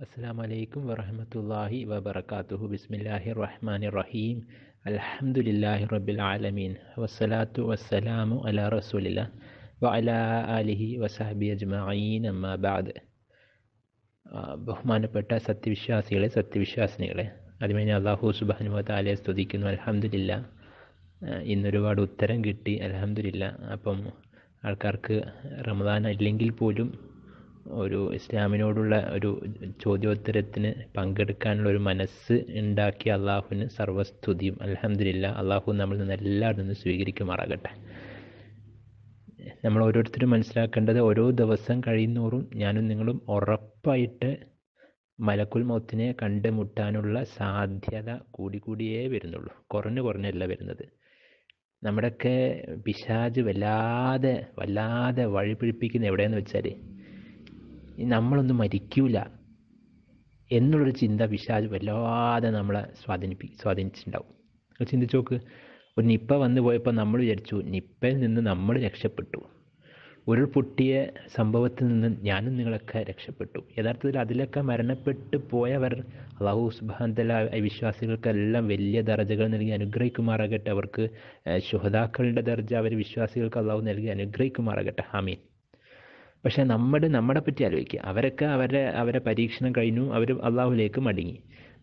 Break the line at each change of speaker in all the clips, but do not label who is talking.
السلام عليكم ورحمة الله وبركاته بسم الله الرحمن الرحيم الحمد لله رب العالمين والصلاة والسلام على رسول الله وعلى آله وصحبه أجمعين أما بعد ആ, ബഹുമാനപ്പെട്ട സത്യവിശ്വാസികളെ സത്യവിശ്വാസിനികളെ അതുമായി ഞാൻ അള്ളാഹു സുബാനുവ താലയെ സ്തുതിക്കുന്നു അലഹമില്ല ഇന്നൊരുപാട് ഉത്തരം കിട്ടി അലഹമില്ല അപ്പം ആൾക്കാർക്ക് റമദാൻ അല്ലെങ്കിൽ പോലും ഒരു ഇസ്ലാമിനോടുള്ള ഒരു ചോദ്യോത്തരത്തിന് പങ്കെടുക്കാനുള്ള ഒരു മനസ്സ് ഉണ്ടാക്കിയ അള്ളാഹുവിന് സർവസ്തുതിയും അലഹമില്ല അള്ളാഹു നമ്മളിൽ നിന്ന് എല്ലാവരും നിന്ന് സ്വീകരിക്കുമാറാകട്ടെ. നമ്മൾ ഓരോരുത്തരും മനസ്സിലാക്കേണ്ടത് ഓരോ ദിവസം കഴിയുന്നോറും ഞാനും നിങ്ങളും ഉറപ്പായിട്ട് മലക്കുൽ മൗത്തിനെ കണ്ടുമുട്ടാനുള്ള സാധ്യത കൂടിക്കൂടിയേ വരുന്നുള്ളൂ. കുറഞ്ഞു കുറഞ്ഞല്ല വരുന്നത്. നമ്മുടെയൊക്കെ പിശാജ് വല്ലാതെ വല്ലാതെ വഴിപിഴിപ്പിക്കുന്ന എവിടെയെന്ന് വെച്ചാൽ നമ്മളൊന്നും മരിക്കൂല എന്നുള്ളൊരു ചിന്ത പിശാജ് വല്ലാതെ നമ്മളെ സ്വാധീനിപ്പി സ്വാധീനിച്ചിട്ടുണ്ടാവും. ചിന്തിച്ച് നോക്ക്. ഒരു നിപ്പ വന്നു പോയപ്പോൾ നമ്മൾ വിചാരിച്ചു നിപ്പയിൽ നിന്ന് നമ്മൾ രക്ഷപ്പെട്ടു. ഒരു പൊട്ടിയ സംഭവത്തിൽ നിന്ന് ഞാനും നിങ്ങളൊക്കെ രക്ഷപ്പെട്ടു. യഥാർത്ഥത്തിൽ അതിലൊക്കെ മരണപ്പെട്ട് പോയവർ അള്ളാഹു സുബാന്തല വിശ്വാസികൾക്കെല്ലാം വലിയ ദർജകൾ നൽകി അനുഗ്രഹിക്കുമാറാകട്ടെ. അവർക്ക് ശുഹതാക്കളുടെ ദർജ അവർ വിശ്വാസികൾക്ക് അള്ളാഹു നൽകി അനുഗ്രഹിക്കുമാറാകട്ടെ. ഹാമീൻ പക്ഷേ നമ്മുടെ നമ്മളെ പറ്റി ആലോചിക്കുക. അവരൊക്കെ അവരുടെ അവരെ പരീക്ഷണം കഴിഞ്ഞു അവർ അള്ളാഹുലേക്ക് മടങ്ങി.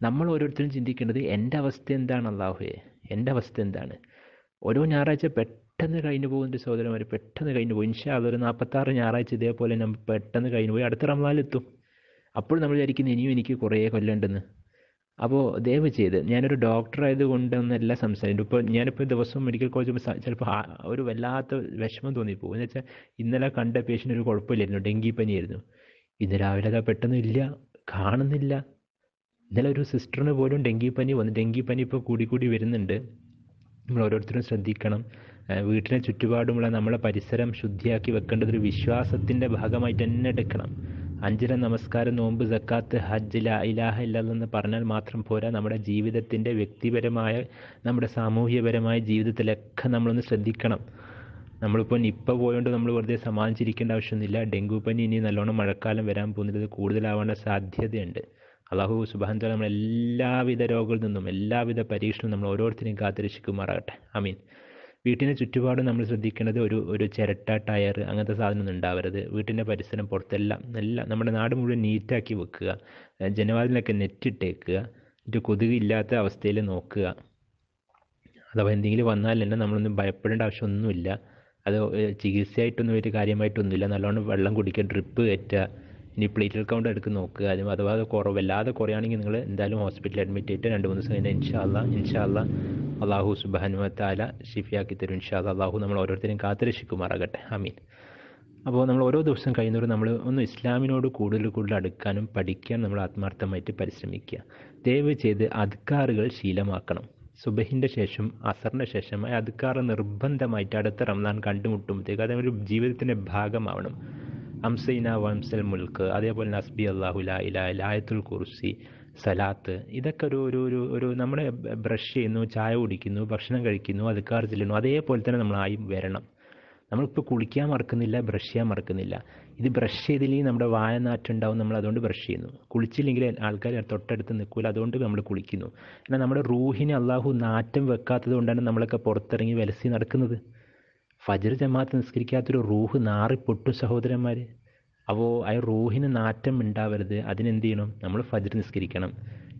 നമ്മൾ ഓരോരുത്തരും ചിന്തിക്കേണ്ടത് എന്റെ അവസ്ഥ എന്താണ് അള്ളാഹുയെ എന്റെ അവസ്ഥ എന്താണ്? ഓരോ ഞായറാഴ്ച പെട്ടെന്ന് കഴിഞ്ഞു പോകുന്ന സഹോദരന്മാർ പെട്ടെന്ന് കഴിഞ്ഞു പോയി ഇൻഷാ അതൊരു നാൽപ്പത്താറ് ഞായറാഴ്ച ഇതേപോലെ നമ്മൾ പെട്ടെന്ന് കഴിഞ്ഞു പോയി അടുത്ത റമലാലെത്തും അപ്പോൾ നമ്മൾ വിചാരിക്കുന്നത് ഇനിയും എനിക്ക് കുറേ കൊല്ലുണ്ടെന്ന് അപ്പോൾ ദയവ് ചെയ്ത് ഞാനൊരു ഡോക്ടർ കൊണ്ടൊന്നല്ല സംസാരിക്കുന്നു ഇപ്പോൾ ഞാനിപ്പോൾ ദിവസവും മെഡിക്കൽ കോളേജ് ചിലപ്പോൾ ഒരു വല്ലാത്ത വിഷമം തോന്നിപ്പോകും. എന്ന് വെച്ചാൽ ഇന്നലെ കണ്ട പേഷ്യന്റ് ഒരു കുഴപ്പമില്ലായിരുന്നു. ഡെങ്കി പനിയായിരുന്നു. ഇന്ന് രാവിലെ അതാ പെട്ടെന്ന് ഇല്ല. കാണുന്നില്ല. ഇന്നലെ ഒരു സിസ്റ്ററിന് പോലും ഡെങ്കി പനി വന്നു. ഡെങ്കി പനി ഇപ്പോൾ കൂടി കൂടി വരുന്നുണ്ട്. നമ്മൾ ഓരോരുത്തരും ശ്രദ്ധിക്കണം. വീട്ടിലെ ചുറ്റുപാടുമുള്ള നമ്മളെ പരിസരം ശുദ്ധിയാക്കി വെക്കേണ്ടത് ഒരു വിശ്വാസത്തിന്റെ ഭാഗമായിട്ട് തന്നെ എടുക്കണം. അഞ്ചില നമസ്കാരം നോമ്പ് സക്കാത്ത് ഹജ്ജ് ലാ ഇലാഹ ഇല്ലെന്ന് പറഞ്ഞാൽ മാത്രം പോരാ. നമ്മുടെ ജീവിതത്തിന്റെ വ്യക്തിപരമായ നമ്മുടെ സാമൂഹ്യപരമായ ജീവിതത്തിലൊക്കെ നമ്മളൊന്ന് ശ്രദ്ധിക്കണം. നമ്മളിപ്പോൾ നിപ്പ പോയോണ്ട് നമ്മൾ വെറുതെ സമാനിച്ചിരിക്കേണ്ട ആവശ്യമൊന്നുമില്ല. ഡെങ്കു പനി ഇനി നല്ലോണം മഴക്കാലം വരാൻ പോകുന്നത് കൂടുതലാവേണ്ട സാധ്യതയുണ്ട്. അള്ളാഹു സുബാൻ താല നമ്മൾ എല്ലാവിധ രോഗങ്ങളിൽ നിന്നും എല്ലാവിധ പരീക്ഷണവും നമ്മൾ ഓരോരുത്തരെയും കാത്തിരക്ഷിക്കുമാറാകട്ടെ. ഐ വീട്ടിന് ചുറ്റുപാടും നമ്മൾ ശ്രദ്ധിക്കേണ്ടത് ഒരു ഒരു ചിരട്ട ടയർ അങ്ങനത്തെ സാധനമൊന്നും ഉണ്ടാവരുത്. വീട്ടിന്റെ പരിസരം പുറത്തെല്ലാം നല്ല നമ്മുടെ നാട് മുഴുവൻ നീറ്റാക്കി വെക്കുക. ജനവാതിലൊക്കെ നെറ്റിട്ടേക്കുക എന്നിട്ട് കൊതുക് ഇല്ലാത്ത അവസ്ഥയിൽ നോക്കുക. അഥവാ എന്തെങ്കിലും വന്നാൽ തന്നെ നമ്മളൊന്നും ഭയപ്പെടേണ്ട ആവശ്യമൊന്നുമില്ല. അത് ചികിത്സയായിട്ടൊന്നും ഒരു കാര്യമായിട്ടൊന്നുമില്ല. നല്ലോണം വെള്ളം കുടിക്കുക ഡ്രിപ്പ് കയറ്റുക. ഇനി പ്ലേറ്റൽ കൗണ്ട് എടുക്കുക നോക്കുക. അതും അഥവാ അത് കുറവ് വല്ലാതെ കുറയാണെങ്കിൽ നിങ്ങൾ എന്തായാലും ഹോസ്പിറ്റലിൽ അഡ്മിറ്റ് ചെയ്തിട്ട് രണ്ട് മൂന്ന് ദിവസം കഴിഞ്ഞാൽ ഇൻഷാല്ല ഇൻഷാല്ല അള്ളാഹു സുബാനുവ താല ഷിഫിയാക്കി തരും ഷാദ് അള്ളാഹു നമ്മൾ ഓരോരുത്തരെയും കാത്തുരക്ഷിക്കുമാറാകട്ടെ. അമീൻ അപ്പോൾ നമ്മൾ ഓരോ ദിവസം കഴിയുന്നവരും നമ്മൾ ഒന്ന് ഇസ്ലാമിനോട് കൂടുതൽ കൂടുതൽ അടുക്കാനും പഠിക്കാനും നമ്മൾ ആത്മാർത്ഥമായിട്ട് പരിശ്രമിക്കുക. ദയവ് ചെയ്ത് അധികാറുകൾ ശീലമാക്കണം. സുബഹിന്റെ ശേഷം അസറിന്റെ ശേഷം ആ നിർബന്ധമായിട്ട് അടുത്ത റംദാൻ കണ്ടുമുട്ടുമ്പോഴത്തേക്ക് അതേ ഒരു ജീവിതത്തിന്റെ ഭാഗമാവണം. അംസൈന വംസൽ മുൽക്ക്. അതേപോലെ നസ്ബി അള്ളാഹുല ഇലാ ലായത്തുൽ കുർസി സലാത്ത് ഇതൊക്കെ ഒരു ഒരു ഒരു ഒരു നമ്മൾ ബ്രഷ് ചെയ്യുന്നു ചായ കുടിക്കുന്നു ഭക്ഷണം കഴിക്കുന്നു അതുക്കാർ ചെല്ലുന്നു അതേപോലെ തന്നെ നമ്മളായി വരണം. നമ്മളിപ്പോൾ കുളിക്കാൻ മറക്കുന്നില്ല ബ്രഷ് ചെയ്യാൻ മറക്കുന്നില്ല. ഇത് ബ്രഷ് ചെയ്തില്ലെങ്കിൽ നമ്മുടെ വായ നാറ്റുണ്ടാവും നമ്മൾ അതുകൊണ്ട് ബ്രഷ് ചെയ്യുന്നു. കുളിച്ചില്ലെങ്കിൽ ആൾക്കാർ തൊട്ടടുത്ത് നിൽക്കില്ല അതുകൊണ്ട് നമ്മൾ കുളിക്കുന്നു. എന്നാൽ നമ്മുടെ റൂഹിനെ അള്ളാഹു നാറ്റം വെക്കാത്തത് കൊണ്ടാണ് നമ്മളൊക്കെ പുറത്തിറങ്ങി വലസി നടക്കുന്നത്. ഫജർ ജമാഅത്ത് നിസ്കരിക്കാത്തൊരു റൂഹ് നാറിപ്പൊട്ടു സഹോദരന്മാർ അപ്പോൾ ആ റൂഹിന് നാറ്റം ഉണ്ടാവരുത് അതിനെന്ത് ചെയ്യണം നമ്മൾ ഫജർ നിസ്കരിക്കണം.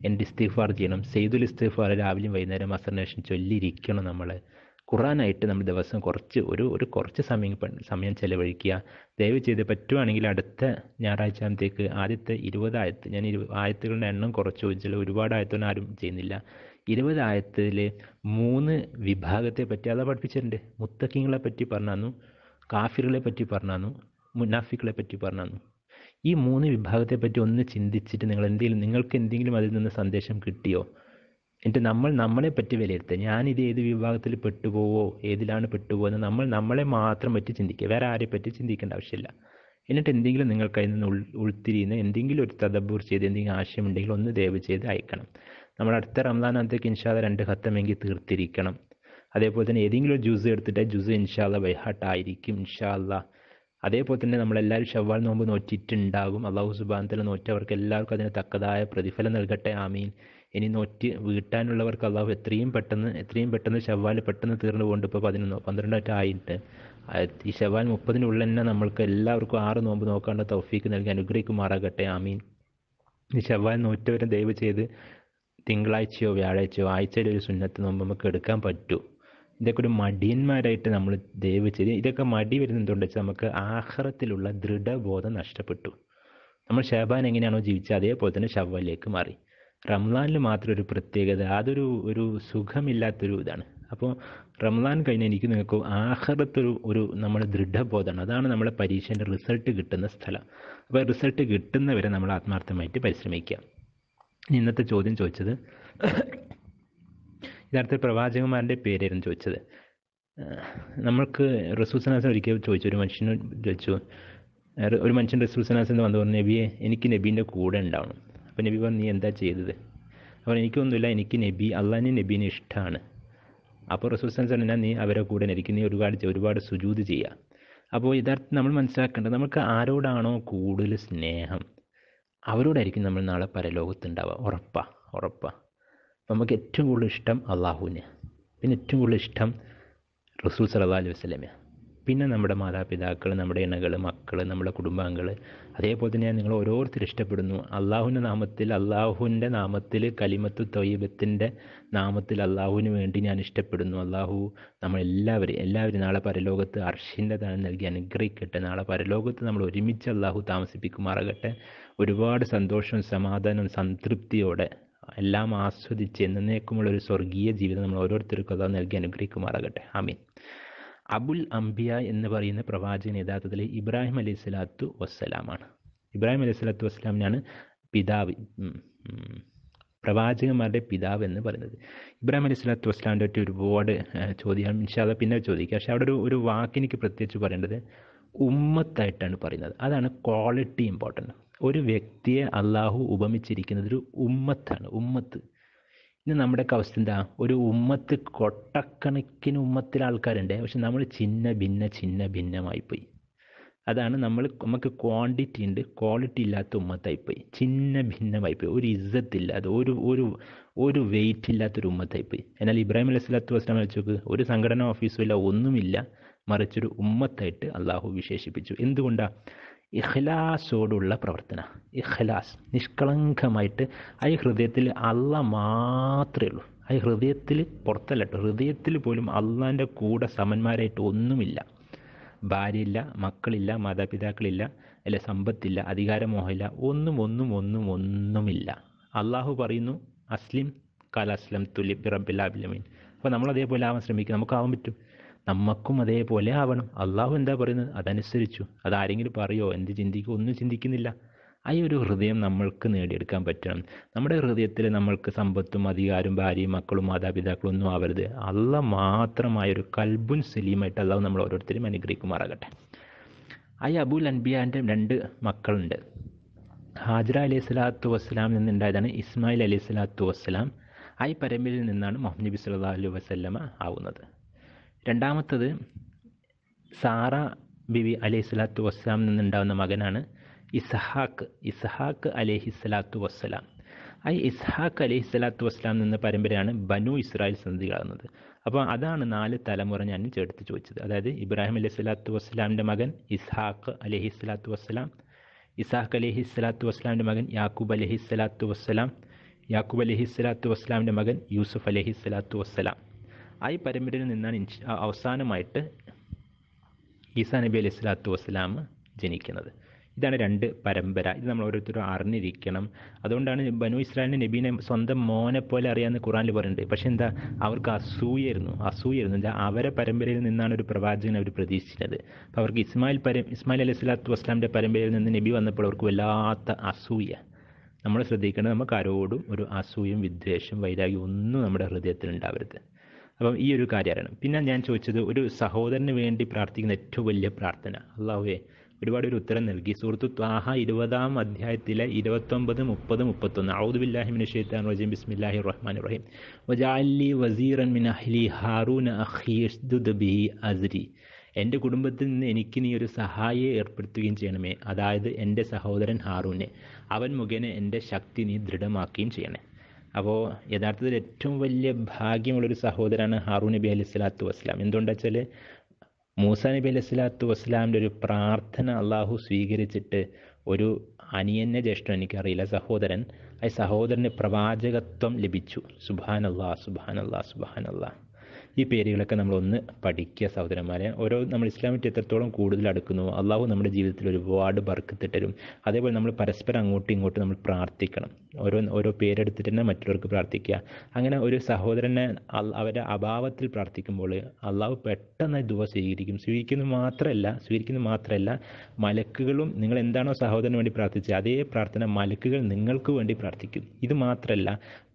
എന്റെ ഇസ്തിഫാർ ചെയ്യണം. സെയ്തുൽ ഇസ്തിഫാർ രാവിലെയും വൈകുന്നേരം അസർനേഷൻ ചൊല്ലിയിരിക്കണം നമ്മൾ ഖുറാനായിട്ട് നമ്മൾ ദിവസം കുറച്ച് ഒരു ഒരു കുറച്ച് സമയം സമയം ചിലവഴിക്കുക. ദയവ് ചെയ്ത് പറ്റുവാണെങ്കിൽ അടുത്ത ഞായറാഴ്ച ആകുമ്പോഴത്തേക്ക് ആദ്യത്തെ ഇരുപത് ആയത്ത് ഞാൻ ഇരു ആയത്തുകളുടെ എണ്ണം കുറച്ച് ചോദിച്ചാൽ ഒരുപാട് ആയത്തൊന്നും ആരും ചെയ്യുന്നില്ല. ഇരുപത് ആയത്തിൽ മൂന്ന് വിഭാഗത്തെ പറ്റി അതാ പഠിപ്പിച്ചിട്ടുണ്ട്. മുത്തക്കിങ്ങളെ പറ്റി പറഞ്ഞു കാഫിറുകളെ പറ്റി പറഞ്ഞു മുനാഫിക്കുകളെ പറ്റി പറഞ്ഞു ഈ മൂന്ന് വിഭാഗത്തെ പറ്റി ഒന്ന് ചിന്തിച്ചിട്ട് നിങ്ങൾ എന്തെങ്കിലും നിങ്ങൾക്ക് എന്തെങ്കിലും അതിൽ നിന്ന് സന്ദേശം കിട്ടിയോ? എന്നിട്ട് നമ്മൾ നമ്മളെ പറ്റി വിലയിരുത്തുക ഞാനിത് ഏത് വിഭാഗത്തിൽ പെട്ടുപോവോ ഏതിലാണ് പെട്ടുപോകുന്നത് നമ്മൾ നമ്മളെ മാത്രം പറ്റി ചിന്തിക്കുക. വേറെ ആരെ പറ്റി ചിന്തിക്കേണ്ട ആവശ്യമില്ല. എന്നിട്ട് എന്തെങ്കിലും നിങ്ങൾക്ക് അതിൽ നിന്ന് ഉൾ ഉൾത്തിരിയുന്ന എന്തെങ്കിലും ഒരു തദബൂർ ചെയ്ത് എന്തെങ്കിലും ആശയമുണ്ടെങ്കിൽ ഒന്ന് ദയവ് ചെയ്ത് അയക്കണം. നമ്മൾ അടുത്ത റംസാനത്തേക്ക് ഇൻഷാല്ല രണ്ട് ഖത്തമെങ്കിൽ തീർത്തിരിക്കണം. അതേപോലെ തന്നെ ഏതെങ്കിലും ഒരു ജ്യൂസ് എടുത്തിട്ട് ജ്യൂസ് ഇൻഷാല്ല ബൈഹാട്ടായിരിക്കും ഇൻഷാല്ല അതേപോലെ തന്നെ നമ്മളെല്ലാവരും ഷവ്വാൽ നോമ്പ് നോറ്റിട്ടുണ്ടാകും. അള്ളാഹു സുബാനത്തിൽ നോറ്റവർക്ക് എല്ലാവർക്കും അതിന് തക്കതായ പ്രതിഫലം നൽകട്ടെ. ആമീൻ. ഇനി നോറ്റ് വീട്ടാനുള്ളവർക്ക് അള്ളാഹു എത്രയും പെട്ടെന്ന് എത്രയും പെട്ടെന്ന് ഷവ്വാൽ പെട്ടെന്ന് തീർന്നു കൊണ്ട് ഇപ്പോൾ പതിനൊന്നോ പന്ത്രണ്ടൊക്കെ ആയിട്ട്. ഈ ഷവ്വാൽ മുപ്പതിനുള്ളിൽ തന്നെ നമ്മൾക്ക് എല്ലാവർക്കും ആറ് നോമ്പ് നോക്കാനുള്ള തൗഫീക്ക് നൽകി അനുഗ്രഹിക്കുമാറാകട്ടെ. ആമീൻ. ഈ ഷവ്വാൽ നോറ്റവരെ ദയവ് ചെയ്ത് തിങ്കളാഴ്ചയോ വ്യാഴാഴ്ചയോ ആഴ്ചയിൽ ഒരു സുന്നത്ത് നോമ്പ് നമുക്ക് എടുക്കാൻ പറ്റൂ. ഇതൊക്കെ ഒരു മടിയന്മാരായിട്ട് നമ്മൾ ദയവ് ഇതൊക്കെ മടി വരുന്നത് എന്തുകൊണ്ട് വെച്ചാൽ നമുക്ക് ആഹ്റത്തിലുള്ള ദൃഢബോധം നഷ്ടപ്പെട്ടു. നമ്മൾ ഷാബാൻ എങ്ങനെയാണോ ജീവിച്ചത് അതേപോലെ തന്നെ ഷവ്വാലിലേക്ക് മാറി. റംസാനിൽ മാത്രം ഒരു പ്രത്യേകത അതൊരു ഒരു സുഖമില്ലാത്തൊരു ഇതാണ്. അപ്പോൾ റംസാൻ കഴിഞ്ഞ എനിക്ക് നിങ്ങൾക്ക് ആഹ്റത്തൊരു ഒരു നമ്മുടെ ദൃഢബോധമാണ്. അതാണ് നമ്മുടെ പരീക്ഷേന്റെ റിസൾട്ട് കിട്ടുന്ന സ്ഥലം. അപ്പോൾ റിസൾട്ട് കിട്ടുന്നവരെ നമ്മൾ ആത്മാർത്ഥമായിട്ട് പരിശ്രമിക്കുക. ഇന്നത്തെ ചോദ്യം ചോദിച്ചത് യഥാർത്ഥ പ്രവാചകന്മാരുടെ പേരായിരുന്നു ചോദിച്ചത്. നമ്മൾക്ക് റസൂസനാസൻ ഒരിക്കൽ ചോദിച്ചു ഒരു മനുഷ്യനോട് ചോദിച്ചു ഒരു മനുഷ്യൻ റസൂസനാസൻ വന്നു പറഞ്ഞു നബിയെ എനിക്ക് നബീന്റെ കൂടെ ഉണ്ടാവണം. അപ്പോൾ നബി പറഞ്ഞു നീ എന്താ ചെയ്തത്? അപ്പോൾ എനിക്കൊന്നുമില്ല എനിക്ക് നബി അള്ളാഹിനെ നബീനെ ഇഷ്ടമാണ് അപ്പോൾ റസൂസൻ എന്നാ നീ അവരെ കൂടെ എനിക്ക് നീ ഒരുപാട് ഒരുപാട് സുജൂത് ചെയ്യുക അപ്പോൾ യഥാർത്ഥം നമ്മൾ മനസ്സിലാക്കേണ്ടത് നമുക്ക് ആരോടാണോ കൂടുതൽ സ്നേഹം അവരോടായിരിക്കും നമ്മൾ നാളെ പരലോകത്തുണ്ടാവുക ഉറപ്പാ ഉറപ്പാ. നമുക്ക് ഏറ്റവും കൂടുതൽ ഇഷ്ടം അള്ളാഹുവിന്. പിന്നെ ഏറ്റവും കൂടുതൽ ഇഷ്ടം റസൂൽ സലഹ് അലൈഹി വസ്ലമ പിന്നെ നമ്മുടെ മാതാപിതാക്കൾ നമ്മുടെ ഇണകൾ മക്കൾ നമ്മുടെ കുടുംബാംഗങ്ങൾ അതേപോലെ തന്നെ നിങ്ങൾ ഓരോരുത്തർ ഇഷ്ടപ്പെടുന്നു. അള്ളാഹുവിന്റെ നാമത്തിൽ അള്ളാഹുവിന്റെ നാമത്തിൽ കലിമത്ത് തൊയ്യബത്തിന്റെ നാമത്തിൽ അള്ളാഹുവിന് വേണ്ടി ഞാൻ ഇഷ്ടപ്പെടുന്നു. അള്ളാഹു നമ്മളെല്ലാവരും എല്ലാവരും നാളെ പരലോകത്ത് അർഷിന്റെ ദാനം നൽകി അനുഗ്രഹിക്കട്ടെ. നാളെ പരലോകത്ത് നമ്മൾ ഒരുമിച്ച് അള്ളാഹു താമസിപ്പിക്കുമാറാകട്ടെ. ഒരുപാട് സന്തോഷവും സമാധാനവും സംതൃപ്തിയോടെ എല്ലാം ആസ്വദിച്ച് എന്നേക്കുമുള്ള ഒരു സ്വർഗീയ ജീവിതം നമ്മൾ ഓരോരുത്തർക്കും അതാ നൽകി അനുഗ്രഹിക്കുമാറാകട്ടെ. ആമീൻ. അബുൽ അംബിയ എന്ന് പറയുന്ന പ്രവാചകൻ യഥാർത്ഥത്തിൽ ഇബ്രാഹിം അലൈഹി സ്വലാത്തു വസ്സലാമാണ്. ഇബ്രാഹിം അലൈഹി സ്വലാത്തു വസ്സലാമിനാണ് പിതാവ് പ്രവാചകന്മാരുടെ പിതാവ് എന്ന് പറയുന്നത്. ഇബ്രാഹിം അലൈഹി സ്വലാത്തു വസ്സലാമിന്റെ പറ്റി ഒരുപാട് ചോദ്യം ഇൻഷാല്ല പിന്നെ ചോദിക്കുക പക്ഷേ അവിടെ ഒരു ഒരു വാക്ക് എനിക്ക് പ്രത്യേകിച്ച് പറയേണ്ടത് ഉമ്മത്തായിട്ടാണ് പറയുന്നത്. അതാണ് ക്വാളിറ്റി ഇമ്പോർട്ടന്റ്. ഒരു വ്യക്തിയെ അള്ളാഹു ഉപമിച്ചിരിക്കുന്നത് ഒരു ഉമ്മത്താണ് ഉമ്മത്ത്. ഇന്ന് നമ്മുടെ അവസ്ഥ എന്താ? ഒരു ഉമ്മത്ത് കൊട്ടക്കണക്കിന് ഉമ്മത്തിലെ ആൾക്കാരുണ്ട്. പക്ഷെ നമ്മൾ ചിന്ന ഭിന്ന ചിന്ന ഭിന്നമായിപ്പോയി അതാണ് നമ്മൾ നമുക്ക് ക്വാണ്ടിറ്റി ഉണ്ട് ക്വാളിറ്റി ഇല്ലാത്ത ഉമ്മത്തായിപ്പോയി ചിന്ന ഭിന്നമായിപ്പോയി ഒരു ഇജ്ജത്തില്ലാതെ ഒരു ഒരു ഒരു വെയിറ്റ് ഇല്ലാത്തൊരു ഉമ്മത്തായിപ്പോയി എന്നാൽ ഇബ്രാഹിം അലൈഹി സ്വലാത്തു വസ്ലാം വെച്ചോക്ക് ഒരു സംഘടനാ ഓഫീസും ഇല്ല ഒന്നുമില്ല. മറിച്ചൊരു ഉമ്മത്തായിട്ട് അള്ളാഹു വിശേഷിപ്പിച്ചു. എന്തുകൊണ്ടാണ് ഇഖ്ലാസോടുള്ള പ്രവർത്തന ഇഖ്ലാസ് നിഷ്കളങ്കമായിട്ട് ആ ഹൃദയത്തിൽ അല്ല മാത്രമേ ഉള്ളൂ. ആ ഹൃദയത്തിൽ പുറത്തല്ല ഹൃദയത്തിൽ പോലും അള്ളാന്റെ കൂടെ സമന്മാരായിട്ട് ഒന്നുമില്ല. ഭാര്യയില്ല മക്കളില്ല മാതാപിതാക്കളില്ല അല്ല സമ്പത്തില്ല അധികാരമോഹമില്ല ഒന്നും ഒന്നും ഒന്നും ഒന്നുമില്ല. അള്ളാഹു പറയുന്നു അസ്ലിം കാല അസ്ലം തുലി റബ്ബിലാബിലമീൻ അപ്പോൾ നമ്മൾ അതേപോലെ ആവാൻ ശ്രമിക്കുക നമുക്കാവാൻ പറ്റും. നമുക്കും അതേപോലെ ആവണം. അള്ളാഹു എന്താ പറയുന്നത്? അതനുസരിച്ചു. അതാരെങ്കിലും പറയോ? എന്ത് ചിന്തിക്കും? ഒന്നും ചിന്തിക്കുന്നില്ല. ആ ഒരു ഹൃദയം നമ്മൾക്ക് നേടിയെടുക്കാൻ പറ്റണം. നമ്മുടെ ഹൃദയത്തിൽ നമ്മൾക്ക് സമ്പത്തും അധികാരവും ഭാര്യയും മക്കളും മാതാപിതാക്കളും ഒന്നും ആവരുത്. അല്ല മാത്രമായ ഒരു കൽബുൻ സലീമായിട്ട് അള്ളാഹു നമ്മൾ ഓരോരുത്തരും അനുഗ്രഹിക്കുമാറാകട്ടെ. ആ അബുൽ അൻബിയാന്റെ രണ്ട് മക്കളുണ്ട്. ഹാജറ അലൈഹി സ്വലാത്തു വസ്സലാം നിന്നുണ്ടായതാണ് ഇസ്മായിൽ അലൈഹി സ്വലാത്തു വസ്സലാം. ആ പരമ്പരയിൽ നിന്നാണ് മുഹമ്മദ് നബി സല്ലാ അലൈഹി വസ്ലമ ആവുന്നത്. രണ്ടാമത്തത് സാറ ബിബി അലൈഹി സ്വലാത്തു വസ്സലാം നിന്നുണ്ടാവുന്ന മകനാണ് ഇസ്ഹാക്ക് ഇസ്ഹാക്ക് അലൈഹി സ്വലാത്തു വസ്സലാം. ആ ഇസ്ഹാക്ക് അലൈഹി സ്വലാത്തു വസ്സലാം എന്ന പരമ്പരയാണ് ബനു ഇസ്രായേൽ സന്ധികളാകുന്നത് അപ്പോൾ അതാണ് നാല് തലമുറ ഞാൻ ചേർത്ത് ചോദിച്ചത്. അതായത് ഇബ്രാഹിം അലൈഹി സ്വലാത്തു വസ്സലാമിന്റെ മകൻ ഇസ്ഹാക്ക് അലൈഹി സ്വലാത്തു വസ്സലാം ഇസ്ഹാഖ് അലൈഹി സ്വലാത്തു വസ്സലാമിന്റെ മകൻ യാക്കൂബ് അലഹി സ്വലാത്തു വസ്സലാം യാക്കൂബ് അലഹി സ്വലാത്തു വസ്സലാമിന്റെ മകൻ യൂസുഫ് അലഹി സ്വലാത്തു വസ്സലാം. ആ ഈ പരമ്പരയിൽ നിന്നാണ് അവസാനമായിട്ട് ഈസാ നബി അലൈഹി സ്വലാത്തു വസ്സലാം ജനിക്കുന്നത്. ഇതാണ് രണ്ട് പരമ്പര. ഇത് നമ്മൾ ഓരോരുത്തരും അറിഞ്ഞിരിക്കണം. അതുകൊണ്ടാണ് ബനു ഇസ്രായേലിന്റെ നബീനെ സ്വന്തം മോനെ പോലെ അറിയാമെന്ന് ഖുറാനിൽ പറയുന്നുണ്ട്. പക്ഷേ എന്താ? അവർക്ക് അസൂയായിരുന്നു അസൂയായിരുന്നു എന്താ? അവരെ പരമ്പരയിൽ നിന്നാണ് ഒരു പ്രവാചകൻ അവർ പ്രതീക്ഷിച്ചത്. അപ്പോൾ അവർക്ക് ഇസ്മായിൽ പരം ഇസ്മായിൽ അലൈഹി സ്വലാത്തു വസ്ലാമിന്റെ പരമ്പരയിൽ നിന്ന് നബി വന്നപ്പോൾ അവർക്ക് വല്ലാത്ത അസൂയ. നമ്മൾ ശ്രദ്ധിക്കേണ്ടത് നമുക്ക് ആരോടും ഒരു അസൂയും വിദ്വേഷം വൈരാഗ്യം ഒന്നും നമ്മുടെ ഹൃദയത്തിൽ ഉണ്ടാവരുത്. അപ്പം ഈ ഒരു കാര്യമാണ്. പിന്നെ ഞാൻ ചോദിച്ചത് ഒരു സഹോദരന് വേണ്ടി പ്രാർത്ഥിക്കുന്ന ഏറ്റവും വലിയ പ്രാർത്ഥന. അള്ളാഹുവേ ഒരുപാട് ഒരു ഉത്തരം നൽകി. സുഹൃത്തു ത്വാഹ ഇരുപതാം അധ്യായത്തിലെ ഇരുപത്തൊമ്പത് മുപ്പത് മുപ്പത്തൊന്ന്. ഔദുബില്ലാഹിമിന് ഷെയ്ത്താൻ റജീം. ബിസ്മില്ലാഹി റഹ്മാൻ റഹീം. വജാലി വസീറൻ മിൻ അഹ്ലി ഹാറൂൻ ബിഹി അസ്രി. എന്റെ കുടുംബത്തിൽ നിന്ന് എനിക്ക് നീ ഒരു സഹായിയെ ഏർപ്പെടുത്തുകയും ചെയ്യണമേ. അതായത് എന്റെ സഹോദരൻ ഹാറൂനെ. അവൻ മുഖേന എന്റെ ശക്തി നീ ദൃഢമാക്കുകയും ചെയ്യണേ. അപ്പോൾ യഥാർത്ഥത്തിൽ ഏറ്റവും വലിയ ഭാഗ്യമുള്ളൊരു സഹോദരനാണ് ഹാറൂ നബി അലൈഹി സ്വലാത്തു വസ്സലാം. എന്തുകൊണ്ടാ വെച്ചാൽ മൂസ നബി അലൈഹി സ്വലാത്തു വസ്സലാമിന്റെ ഒരു പ്രാർത്ഥന അള്ളാഹു സ്വീകരിച്ചിട്ട് ഒരു അനിയനെ ജ്യേഷ്ഠൻ എനിക്കറിയില്ല സഹോദരൻ ആ സഹോദരന് പ്രവാചകത്വം ലഭിച്ചു. സുബാനല്ലാ സുബാൻ അള്ളാ ഈ പേരുകളൊക്കെ നമ്മളൊന്ന് പഠിക്കുക സഹോദരന്മാരെ. ഓരോ നമ്മൾ ഇസ്ലാമിറ്റ് എത്രത്തോളം കൂടുതൽ അടുക്കുന്നു അള്ളാഹു നമ്മുടെ ജീവിതത്തിൽ ഒരുപാട് ബർക്കത്തിട്ടരും അതേപോലെ നമ്മൾ പരസ്പരം അങ്ങോട്ടും ഇങ്ങോട്ടും നമ്മൾ പ്രാർത്ഥിക്കണം. ഓരോ ഓരോ പേരെടുത്തിട്ട് തന്നെ മറ്റുള്ളവർക്ക് പ്രാർത്ഥിക്കുക. അങ്ങനെ ഒരു സഹോദരനെ അവരുടെ അഭാവത്തിൽ പ്രാർത്ഥിക്കുമ്പോൾ അള്ളാഹു പെട്ടെന്ന് ദുവ സ്വീകരിക്കും. സ്വീകരിക്കുന്നത് മാത്രമല്ല സ്വീകരിക്കുന്നത് മാത്രമല്ല മലക്കുകളും നിങ്ങൾ എന്താണോ സഹോദരന് വേണ്ടി പ്രാർത്ഥിച്ചത് അതേ പ്രാർത്ഥന മലക്കുകൾ നിങ്ങൾക്ക് വേണ്ടി പ്രാർത്ഥിക്കും. ഇത് മാത്രമല്ല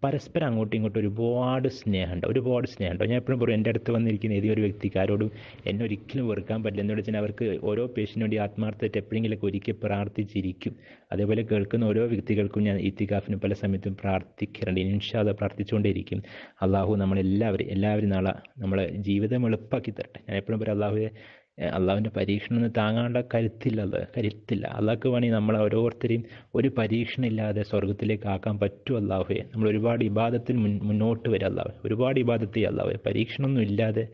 പരസ്പരം അങ്ങോട്ടും ഇങ്ങോട്ടും ഒരുപാട് സ്നേഹമുണ്ട് ഒരുപാട് സ്നേഹമുണ്ട്. ഞാൻ എപ്പോഴും പറയും എന്റെ അടുത്ത് വന്നിരിക്കുന്ന ഏതൊരു വ്യക്തിക്ക് ആരോടും എന്നെ ഒരിക്കലും വെറുക്കാൻ പറ്റില്ല. എന്ന് വെച്ചാൽ അവർക്ക് ഓരോ പേഷ്യന് വേണ്ടി ആത്മാർത്ഥമായിട്ട് എപ്പോഴെങ്കിലൊക്കെ ഒരിക്കൽ പ്രാർത്ഥിച്ചിരിക്കും. അതേപോലെ കേൾക്കുന്ന ഓരോ വ്യക്തികൾക്കും ഞാൻ ഇത്തികാഫിന് പല സമയത്തും പ്രാർത്ഥിക്കാറുണ്ട്. ഇൻഷാദ പ്രാർത്ഥിച്ചുകൊണ്ടേയിരിക്കും. അള്ളാഹു നമ്മളെല്ലാവരും എല്ലാവരും നാളെ നമ്മളെ ജീവിതം എളുപ്പമാക്കി തരട്ടെ. ഞാൻ എപ്പോഴും പറയും അള്ളാഹുവെ അള്ളാഹുവിന്റെ പരീക്ഷണം താങ്ങാണ്ട കരുത്തില്ല അത് കരുത്തില്ല. അള്ളാഹ്ക്ക് വേണമെങ്കിൽ നമ്മളെ ഓരോരുത്തരെയും ഒരു പരീക്ഷണം ഇല്ലാതെ സ്വർഗത്തിലേക്ക് ആക്കാൻ പറ്റും അള്ളാഹുവെ. നമ്മൾ ഒരുപാട് ഇബാദത്തിൽ മുൻ മുന്നോട്ട് വരും അള്ളാഹു ഒരുപാട് ഇബാദത്ത് ചെയ്യുക അള്ളാഹുവെ. പരീക്ഷണമൊന്നും ഇല്ലാതെ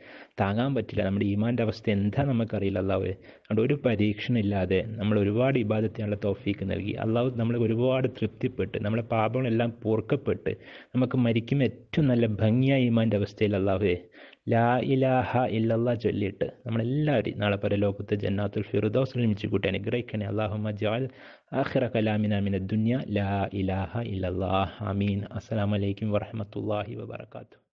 താങ്ങാൻ പറ്റില്ല. നമ്മുടെ ഈമാന്റെ അവസ്ഥ എന്താ നമുക്കറിയില്ല അള്ളാഹുവെ. അതുകൊണ്ട് ഒരു പരീക്ഷണം ഇല്ലാതെ നമ്മൾ ഒരുപാട് ഇബാദത്ത് തോഫീക്ക് നൽകി. അള്ളാഹു നമ്മളെ ഒരുപാട് തൃപ്തിപ്പെട്ട് നമ്മുടെ പാപങ്ങളെല്ലാം പൂർക്കപ്പെട്ട് നമുക്ക് മരിക്കുമ്പോൾ ഏറ്റവും നല്ല ഭംഗിയായ ഈമാന്റെ അവസ്ഥയിൽ അള്ളാഹുവെ ലാ ഇലാഹ ഇല്ലല്ലാ ചൊല്ലിയിട്ട് നമ്മളെല്ലാവരും നാളെ പരലോകത്ത് ജന്നാത്തുൽ ഫിറുദോസ് ഒരുമിച്ച് കൂട്ടി അനുഗ്രഹിക്കണേ അള്ളാഹുമ ജാൽ ആഖിറ കലാമിന മിന ദുന്യ. ലാ ഇലാഹ ഇല്ലല്ലാഹ് അമീൻ അസ്സലാമു അലൈക്കും വറഹ്മത്തുള്ളാഹി വബറകാതുഹു.